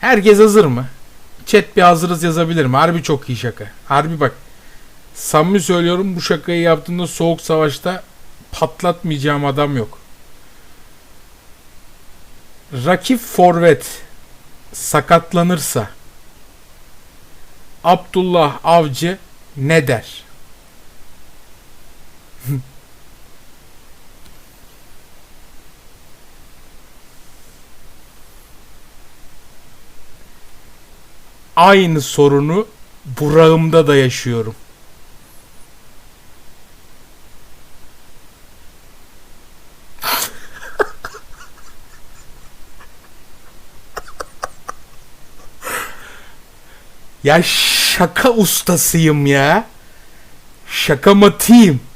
Herkes hazır mı? Chat bir hazırız yazabilir mi? Harbi çok iyi şaka. Harbi bak. Samimi söylüyorum bu şakayı yaptığımda soğuk savaşta patlatmayacağım adam yok. Rakip forvet sakatlanırsa Abdullah Avcı ne der? Aynı sorunu Burak'ımda da yaşıyorum. Ya şaka ustasıyım ya. Şaka matiyim.